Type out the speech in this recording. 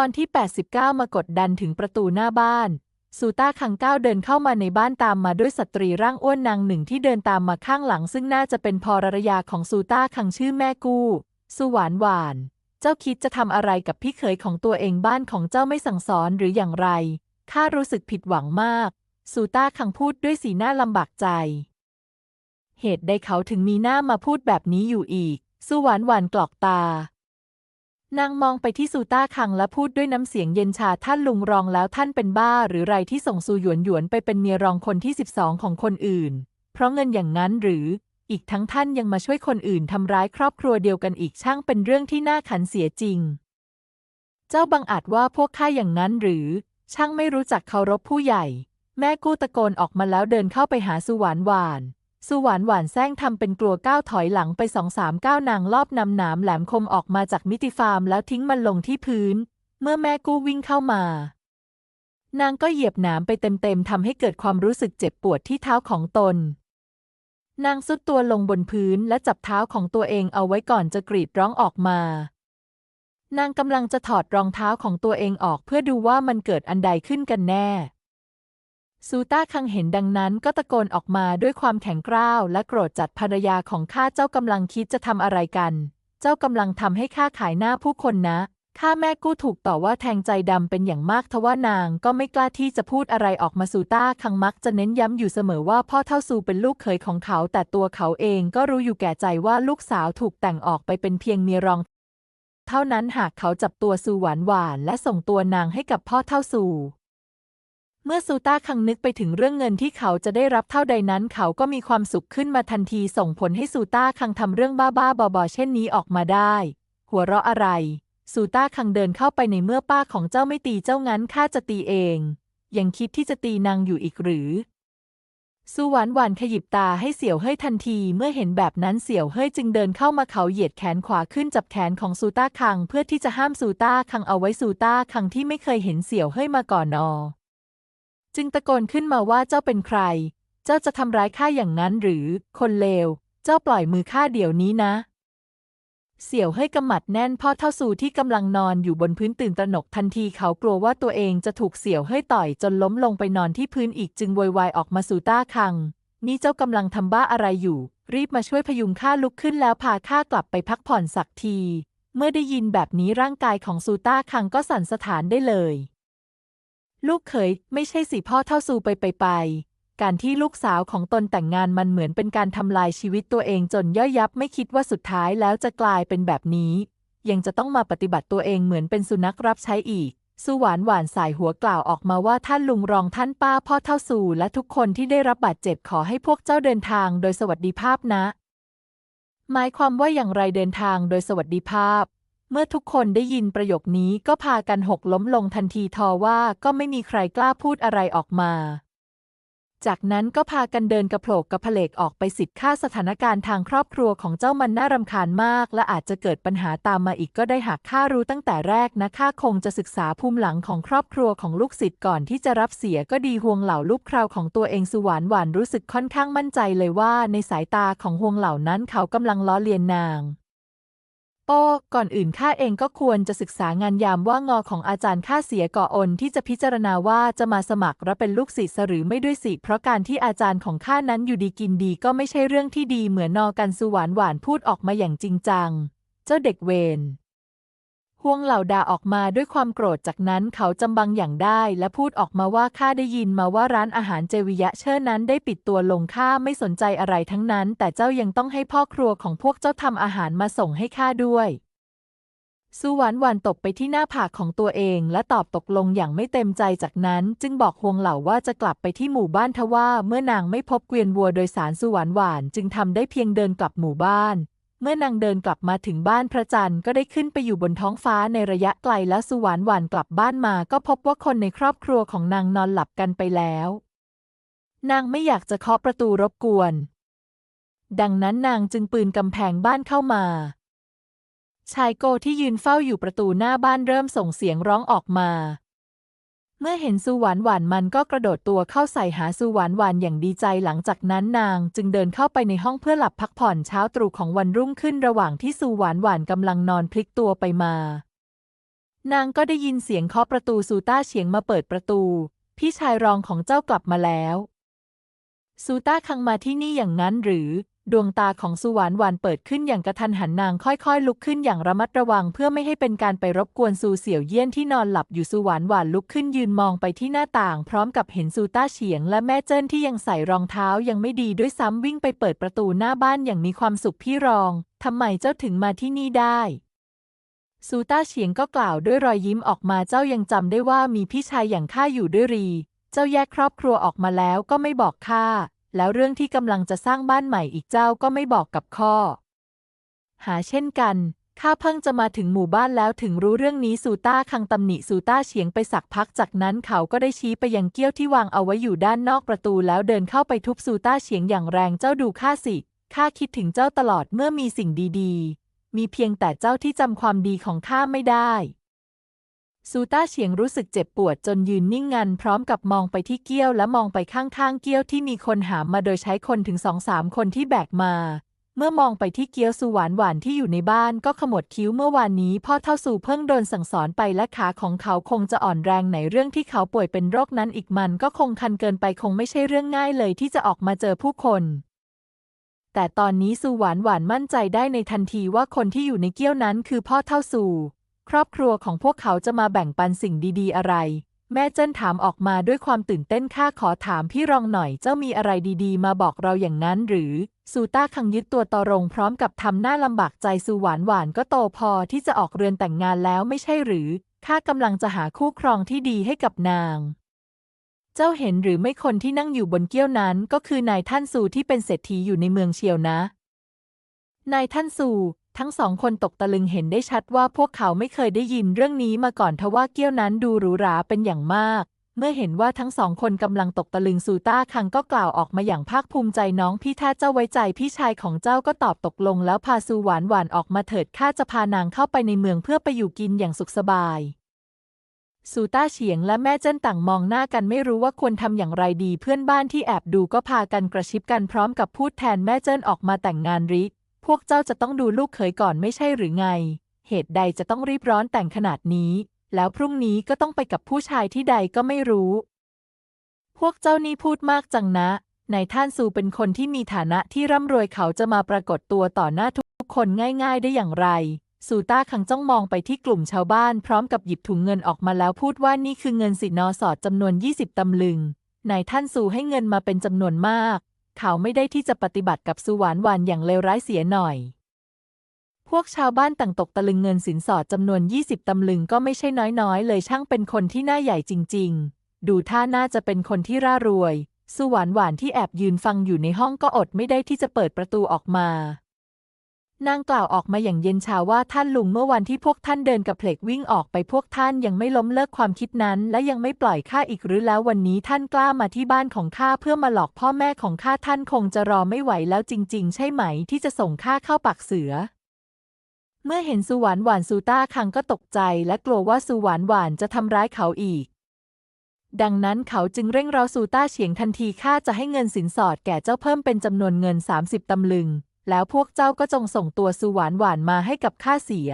ตอนที่ 89 มากดดันถึงประตูหน้าบ้านซูต้าคังก้าวเดินเข้ามาในบ้านตามมาด้วยสตรีร่างอ้วนนางหนึ่งที่เดินตามมาข้างหลัง ซึ่งน่าจะเป็นภรรยาของซูต้าคังชื่อแม่กู้สุหวานหวาน เจ้าคิดจะทำอะไรกับพี่เขยของตัวเองบ้านของเจ้าไม่สั่งสอนหรืออย่างไรข้ารู้สึกผิดหวังมากซูต้าคังพูดด้วยสีหน้าลำบากใจ เหตุใดเขาถึงมีหน้ามาพูดแบบนี้อยู่อีกสุหวานหวานกรอกตา นางมองไปที่ซูต้าคังและพูดด้วยน้ำเสียงเย็นชาท่านลุงรองแล้วท่านเป็นบ้า หรือไรที่ส่งซูหยวนหยวนไปเป็นเมียรองคนที่ 12 ของคนอื่น เพราะเงินอย่างนั้นหรือ อีกทั้งท่านยังมาช่วยคนอื่นทำร้ายครอบครัวเดียวกันอีกช่างเป็นเรื่องที่น่าขันเสียจริง เจ้าบังอาจว่าพวกข้าอย่างนั้นหรือ ช่างไม่รู้จักเคารพผู้ใหญ่ แม่กู้ตะโกนออกมาแล้วเดินเข้าไปหาสุหวานหวาน สุหวานหวานแซงทำเป็นกลัวก้าวถอยหลังไปสองสามก้าวนางรอบนำหนามแหลมคมออกมาจากมิติฟาร์มแล้วทิ้งมันลงที่พื้น เมื่อแม่กู้วิ่งเข้ามา นางก็เหยียบหนามไปเต็มๆทำให้เกิดความรู้สึกเจ็บปวดที่เท้าของตน นางสุดตัวลงบนพื้นและจับเท้าของตัวเองเอาไว้ก่อนจะกรีดร้องออกมา นางกำลังจะถอดรองเท้าของตัวเองออกเพื่อดูว่ามันเกิดอันใดขึ้นกันแน่ ซูต้าคังเห็นดังนั้นก็ตะโกนออกมาด้วยความแข็งกร้าวและโกรธจัดภรรยาของข้าเจ้ากำลังคิดจะทำอะไรกัน เจ้ากำลังทำให้ข้าขายหน้าผู้คนนะ ข้าแม่กู้ถูกต่อว่าแทงใจดำเป็นอย่างมากทว่านางก็ไม่กล้าที่จะพูดอะไรออกมาซูต้าคังมักจะเน้นย้ำอยู่เสมอว่าพ่อเท่าซูเป็นลูกเขยของเขา แต่ตัวเขาเองก็รู้อยู่แก่ใจว่าลูกสาวถูกแต่งออกไปเป็นเพียงเมียรองเท่านั้นหากเขาจับตัวซูหวานหวานและส่งตัวนางให้กับพ่อเท่าซู เมื่อซูต้าคังนึกไปถึงเรื่องเงินที่เขาจะได้รับเท่าใดนั้น เขาก็มีความสุขขึ้นมาทันทีส่งผลให้ซูต้าคังทำเรื่องบ้าๆบอๆเช่นนี้ออกมาได้ หัวเราะอะไรซูต้าคังเดินเข้าไปในเมื่อป้าของเจ้าไม่ตีเจ้างั้นข้าจะตีเอง ยังคิดที่จะตีนางอยู่อีกหรือสุหวานหวานขยิบตาให้เสี่ยวเฮ้ยทันทีเมื่อเห็นแบบนั้นเสี่ยวเฮ้ยจึงเดินเข้ามาเขาเหยียดแขนขวาขึ้นจับแขนของซูต้าคัง เพื่อที่จะห้ามซูต้าคังเอาไว้ซูต้าคังที่ไม่เคยเห็นเสี่ยวเฮ้ยมาก่อนนอ จึงตะโกนขึ้นมาว่าเจ้าเป็นใคร เจ้าจะทำร้ายข้าอย่างนั้นหรือ คนเลว เจ้าปล่อยมือข้าเดี๋ยวนี้นะ เสี่ยวเฮ้ยกำหมัดแน่นพ่อเท่าซูที่กำลังนอนอยู่บนพื้นตื่นตระหนกทันทีเขากลัวว่าตัวเองจะถูกเสี่ยวเฮ้ยต่อยจนล้มลงไปนอนที่พื้นอีกจึงโวยวายออกมาสู่ต้าคัง นี่เจ้ากำลังทำบ้าอะไรอยู่ รีบมาช่วยพยุงข้าลุกขึ้นแล้วพาข้ากลับไปพักผ่อนสักที เมื่อได้ยินแบบนี้ร่างกายของซูต้าคังก็สั่นสะท้านได้เลย ลูกเขยไม่ใช่สิพ่อเท่าซูไปไปไป การที่ลูกสาวของตนแต่งงานมันเหมือนเป็นการทำลายชีวิตตัวเองจนย่อยยับไม่คิดว่าสุดท้ายแล้วจะกลายเป็นแบบนี้ ยังจะต้องมาปฏิบัติตัวเองเหมือนเป็นสุนัขรับใช้อีกสุหวานหวานสายหัวกล่าวออกมาว่าท่านลุงรองท่านป้าพ่อเท่าสู่และทุกคนที่ได้รับบาดเจ็บขอให้พวกเจ้าเดินทางโดยสวัสดิภาพนะ หมายความว่าอย่างไรเดินทางโดยสวัสดิภาพ เมื่อทุกคนได้ยินประโยคนี้ก็พากันหกล้มลงทันทีทอว่าก็ไม่มีใครกล้าพูดอะไรออกมา จากนั้นก็พากันเดินกระโผลกกระเพลกออกไปสิทธิ์ค่าสถานการณ์ทางครอบครัวของเจ้ามันน่ารำคาญมาก และอาจจะเกิดปัญหาตามมาอีกก็ได้หากข้ารู้ตั้งแต่แรกนะข้าคงจะศึกษาภูมิหลังของครอบครัวของลูกศิษย์ก่อนที่จะรับเสียก็ดีห่วงเหล่าลูกคราวของตัวเองสุหวานหวานรู้สึกค่อนข้างมั่นใจเลยว่า ในสายตาของห่วงเหล่านั้นเขากำลังล้อเลียนนาง โอ้ก่อนอื่นข้าเองก็ควรจะศึกษางานยามว่างอของอาจารย์ข้าเสียก่ออนที่จะพิจารณาว่าจะมาสมัครรับเป็นลูกศิษย์หรือไม่ด้วยสิเพราะการที่อาจารย์ของข้านั้นอยู่ดีกินดีก็ไม่ใช่เรื่องที่ดีเหมือนนอกันสุหวานหวานพูดออกมาอย่างจริงจัง เจ้าเด็กเวร ห่วงเหล่าด่าออกมาด้วยความโกรธจากนั้นเขาจำบังอย่างได้ และพูดออกมาว่าข้าได้ยินมาว่าร้านอาหารเจวิยะเชอร์นั้นได้ปิดตัวลงข้าไม่สนใจอะไรทั้งนั้น แต่เจ้ายังต้องให้พ่อครัวของพวกเจ้าทำอาหารมาส่งให้ข้าด้วยสุหวานหวานตบไปที่หน้าผากของตัวเอง และตอบตกลงอย่างไม่เต็มใจจากนั้น จึงบอกฮวงเหล่าว่าจะกลับไปที่หมู่บ้านทว่าเมื่อนางไม่พบเกวียนวัวโดยสารสุหวานหวานจึงทำได้เพียงเดินกลับหมู่บ้าน เมื่อนางเดินกลับมาถึงบ้านพระจันทร์ก็ได้ขึ้นไปอยู่บนท้องฟ้าในระยะไกลแล้วสุหวานหวานกลับบ้านมา ก็พบว่าคนในครอบครัวของนางนอนหลับกันไปแล้ว นางไม่อยากจะเคาะประตูรบกวน ดังนั้นนางจึงปืนกำแพงบ้านเข้ามา ชายโกที่ยืนเฝ้าอยู่ประตูหน้าบ้านเริ่มส่งเสียงร้องออกมา เมื่อเห็นสุหวานหวานมันก็กระโดดตัวเข้าใส่หาสุหวานหวานอย่างดีใจหลังจากนั้นนางจึงเดินเข้าไปในห้องเพื่อหลับพักผ่อนเช้าตรู่ของวันรุ่งขึ้นระหว่างที่สุหวานหวานกำลังนอนพลิกตัวไปมา นางก็ได้ยินเสียงเคาะประตูซูต้าเฉียงมาเปิดประตู พี่ชายรองของเจ้ากลับมาแล้วซูต้าคังมาที่นี่อย่างนั้นหรือ ดวงตาของสุวานหวานเปิดขึ้นอย่างกระทันหันนางค่อยๆ ลุกขึ้นอย่างระมัดระวัง เพื่อไม่ให้เป็นการไปรบกวนซูเสี่ยวเยี่ยนที่นอนหลับอยู่สุวานหวานลุกขึ้นยืนมองไปที่หน้าต่าง พร้อมกับเห็นซูต้าเฉียง และแม่เจิ้นที่ยังใส่รองเท้ายังไม่ดีด้วยซ้ำวิ่งไปเปิดประตูหน้าบ้านอย่างมีความสุขพี่รองทำไมเจ้าถึงมาที่นี่ได้ซูต้าเฉียงก็กล่าวด้วยรอยยิ้มออกมาเจ้ายังจำได้ว่ามีพี่ชายอย่างข้าอยู่ด้วยรี เจ้าแยกครอบครัวออกมาแล้วก็ไม่บอกข้า แล้วเรื่องที่กำลังจะสร้างบ้านใหม่อีกเจ้าก็ไม่บอกกับข้อ หาเช่นกัน ข้าเพิ่งจะมาถึงหมู่บ้านแล้วถึงรู้เรื่องนี้ซูต้าคังตำหนิซูต้าเฉียงไปสักพักจากนั้นเขาก็ได้ชี้ไปยังเกี้ยวที่วางเอาไว้อยู่ด้านนอกประตูแล้วเดินเข้าไปทุบซูต้าเฉียงอย่างแรงเจ้าดูข้าสิข้าคิดถึงเจ้าตลอดเมื่อมีสิ่งดีๆ มีเพียงแต่เจ้าที่จำความดีของข้าไม่ได้ ซูต้าเฉียงรู้สึกเจ็บปวดจนยืนนิ่งงัน พร้อมกับมองไปที่เกี้ยวและมองไปข้างๆเกี้ยวที่มีคนหามมาโดยใช้คนถึงสองสามคนที่แบกมา เมื่อมองไปที่เกี้ยวสุหวานหวานที่อยู่ในบ้านก็ขมวดคิ้วเมื่อวานนี้พ่อเท่าสู่เพิ่งโดนสั่งสอนไปและขาของเขาคงจะอ่อนแรงไหนเรื่องที่เขาป่วยเป็นโรคนั้นอีกมันก็คงคันเกินไปคงไม่ใช่เรื่องง่ายเลยที่จะออกมาเจอผู้คนแต่ตอนนี้สุหวานหวานมั่นใจได้ในทันทีว่าคนที่อยู่ในเกี้ยวนั้นคือพ่อเท่าสู่ ครอบครัวของพวกเขาจะมาแบ่งปันสิ่งดีๆ อะไร แม่เจิ้นถามออกมาด้วยความตื่นเต้นข้าขอถามพี่รองหน่อยเจ้ามีอะไรดีๆ มาบอกเราอย่างนั้นหรือ ซูต้าคังยึดตัวตอรงพร้อมกับทำหน้าลำบากใจซูหวานหวานก็โตพอที่จะออกเรือนแต่งงานแล้วไม่ใช่หรือข้ากำลังจะหาคู่ครองที่ดีให้กับนางเจ้าเห็นหรือไม่คนที่นั่งอยู่บนเกี้ยวนั้นก็คือนายท่านซูที่เป็นเศรษฐีอยู่ในเมืองเชียวนะ นายท่านซู ทั้งสองคนตกตะลึงเห็นได้ชัดว่าพวกเขาไม่เคยได้ยินเรื่องนี้มาก่อนทว่าเกี้ยวนั้นดูหรูหราเป็นอย่างมาก เมื่อเห็นว่าทั้งสองคนกำลังตกตะลึงซูต้าคังก็กล่าวออกมาอย่างภาคภูมิใจน้องพี่ถ้าเจ้าไว้ใจพี่ชายของเจ้าก็ตอบตกลงแล้วพาซูหวานหวานออกมาเถิดข้าจะพานางเข้าไปในเมืองเพื่อไปอยู่กินอย่างสุขสบายซูต้าเฉียงและแม่เจิ้นต่างมองหน้ากันไม่รู้ว่าควรทำอย่างไรดี เพื่อนบ้านที่แอบดูก็พากันกระชิบกันพร้อมกับพูดแทนแม่เจิ้นออกมาแต่งงานริ พวกเจ้าจะต้องดูลูกเขยก่อนไม่ใช่หรือไง เหตุใดจะต้องรีบร้อนแต่งขนาดนี้ แล้วพรุ่งนี้ก็ต้องไปกับผู้ชายที่ใดก็ไม่รู้ พวกเจ้านี่พูดมากจังนะนายท่านซูเป็นคนที่มีฐานะที่ร่ำรวยเขาจะมาปรากฏตัวต่อหน้าทุกคนง่าย ๆ ได้อย่างไร ซูต้าคังจ้องมองไปที่กลุ่มชาวบ้านพร้อมกับหยิบถุงเงินออกมาแล้วพูดว่านี่คือเงินสินอสอดจำนวน 20 ตำลึงนายท่านซูให้เงินมาเป็นจำนวนมาก เขาไม่ได้ที่จะปฏิบัติกับสุหวานหวานอย่างเลวร้ายเสียหน่อย พวกชาวบ้านต่างตกตะลึงเงินสินสอดจำนวน 20 ตำลึงก็ไม่ใช่น้อยๆ เลยช่างเป็นคนที่หน้าใหญ่จริง ๆ ดูท่าน่าจะเป็นคนที่ร่ารวย สุหวานหวานที่แอบยืนฟังอยู่ในห้องก็อดไม่ได้ที่จะเปิดประตูออกมา นางกล่าวออกมาอย่างเย็นชาว่าท่านลุงเมื่อวันที่พวกท่านเดินกับเพลกวิ่งออกไปพวกท่านยังไม่ล้มเลิกความคิดนั้น และยังไม่ปล่อยข้าอีกหรือแล้ววันนี้ท่านกล้ามาที่บ้านของข้าเพื่อมาหลอกพ่อแม่ของข้าท่านคงจะรอไม่ไหวแล้วจริง ๆ ใช่ไหมที่จะส่งข้าเข้าปากเสือ เมื่อเห็นสุหวานหวานซูต้าคังก็ตกใจและกลัวว่าสุหวานหวานจะทำร้ายเขาอีกดังนั้นเขาจึงเร่งเราซูต้าเฉียงทันทีข้าจะให้เงินสินสอดแก่เจ้าเพิ่มเป็นจำนวนเงิน 30 ตำลึง แล้วพวกเจ้าก็จงส่งตัวสุหวานหวานมาให้กับข้าเสีย